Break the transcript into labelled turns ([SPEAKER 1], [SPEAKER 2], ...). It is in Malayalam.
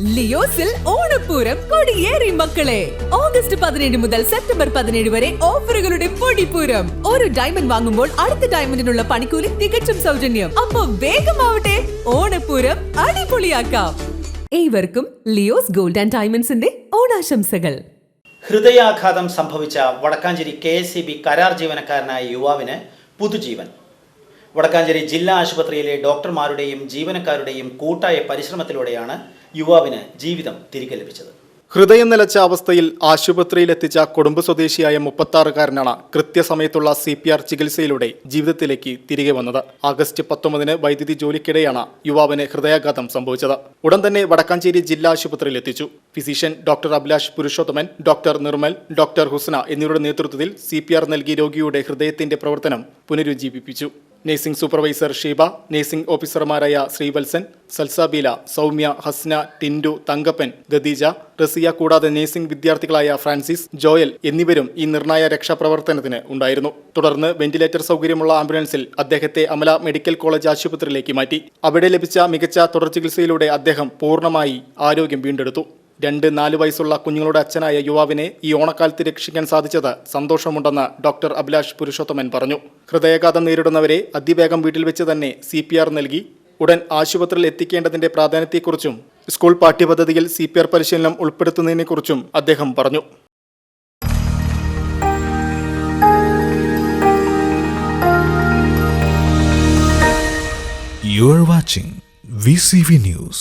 [SPEAKER 1] ലിയോസിൽ ഓണപ്പൂരം കൊടിയേറി മക്കളെ. ഓഗസ്റ്റ് പതിനേഴ് മുതൽ സെപ്റ്റംബർ പതിനേഴ് വരെ ഓഫറുകളുടെ പൊടിപ്പൂരം. ഒരു ഡയമണ്ട് വാങ്ങുമ്പോൾ അടുത്ത ഡയമണ്ടിനുള്ള പണിക്കൂലി തികച്ചും സൗജന്യം. അപ്പൊ വേഗമാവട്ടെ ഓണപ്പൂരം അടിപൊളിയാക്കാം. ഏവർക്കും ലിയോസ് ഗോൾഡ് ആൻഡ് ഡയമണ്ട്സിന്റെ ഓണാശംസകൾ.
[SPEAKER 2] ഹൃദയാഘാതം സംഭവിച്ച Vadakkanchery K S C B കരാർ ജീവനക്കാരനായ യുവാവിന് പുതുജീവൻ. വടക്കാഞ്ചേരി ജില്ലാ ആശുപത്രിയിലെ ഡോക്ടർമാരുടെയും ജീവനക്കാരുടെയും കൂട്ടായ പരിശ്രമത്തിലൂടെയാണ് യുവാവിന് ജീവിതം തിരികെ ലഭിച്ചത്.
[SPEAKER 3] ഹൃദയം നിലച്ച അവസ്ഥയിൽ ആശുപത്രിയിലെത്തിച്ച കുടുംബ സ്വദേശിയായ മുപ്പത്താറുകാരനാണ് കൃത്യസമയത്തുള്ള സി പി ആർ ചികിത്സയിലൂടെ ജീവിതത്തിലേക്ക് തിരികെ വന്നത്. ആഗസ്റ്റ് പത്തൊമ്പതിന് വൈദ്യുതി ജോലിക്കിടെയാണ് യുവാവിന് ഹൃദയാഘാതം സംഭവിച്ചത്. ഉടൻ തന്നെ വടക്കാഞ്ചേരി ജില്ലാ ആശുപത്രിയിൽ എത്തിച്ചു physician doctor Abhilash Purushothaman doctor Nirmal doctor Husna എന്നിവരുടെ നേതൃത്വത്തിൽ സി നൽകി രോഗിയുടെ ഹൃദയത്തിന്റെ പ്രവർത്തനം പുനരുജ്ജീവിപ്പിച്ചു. നഴ്സിംഗ് സൂപ്പർവൈസർ ഷീബ നഴ്സിംഗ് ഓഫീസർമാരായ ശ്രീവത്സൻ സൽസാബീല സൗമ്യ ഹസ്ന ടിൻഡു തങ്കപ്പൻ ഖദീജ റസിയ കൂടാതെ നഴ്സിംഗ് വിദ്യാർത്ഥികളായ ഫ്രാൻസിസ് ജോയൽ എന്നിവരും ഈ നിർണായ രക്ഷാപ്രവർത്തനത്തിന് ഉണ്ടായിരുന്നു. തുടർന്ന് വെന്റിലേറ്റർ സൗകര്യമുള്ള ആംബുലൻസിൽ അദ്ദേഹത്തെ അമല മെഡിക്കൽ കോളേജ് ആശുപത്രിയിലേക്ക് മാറ്റി. അവിടെ ലഭിച്ച മികച്ച തുടർ ചികിത്സയിലൂടെ അദ്ദേഹം പൂർണമായി ആരോഗ്യം വീണ്ടെടുത്തു. രണ്ട് നാല് വയസ്സുള്ള കുഞ്ഞുങ്ങളുടെ അച്ഛനായ യുവാവിനെ ഈ ഓണക്കാലത്ത് രക്ഷിക്കാൻ സാധിച്ചത് സന്തോഷമുണ്ടെന്ന് ഡോക്ടർ അഭിലാഷ് പുരുഷോത്തമൻ പറഞ്ഞു. ഹൃദയാഘാതം നേരിടുന്നവരെ അതിവേഗം വീട്ടിൽ വെച്ച് തന്നെ സി നൽകി. ഉടൻ ആശുപത്രിയിൽ എത്തിക്കേണ്ടതിന്റെ പ്രാധാന്യത്തെക്കുറിച്ചും സ്കൂൾ പാഠ്യപദ്ധതിയിൽ സി പി ആർ പരിശീലനം ഉൾപ്പെടുത്തുന്നതിനെക്കുറിച്ചും അദ്ദേഹം പറഞ്ഞു.
[SPEAKER 4] You watching VCV News.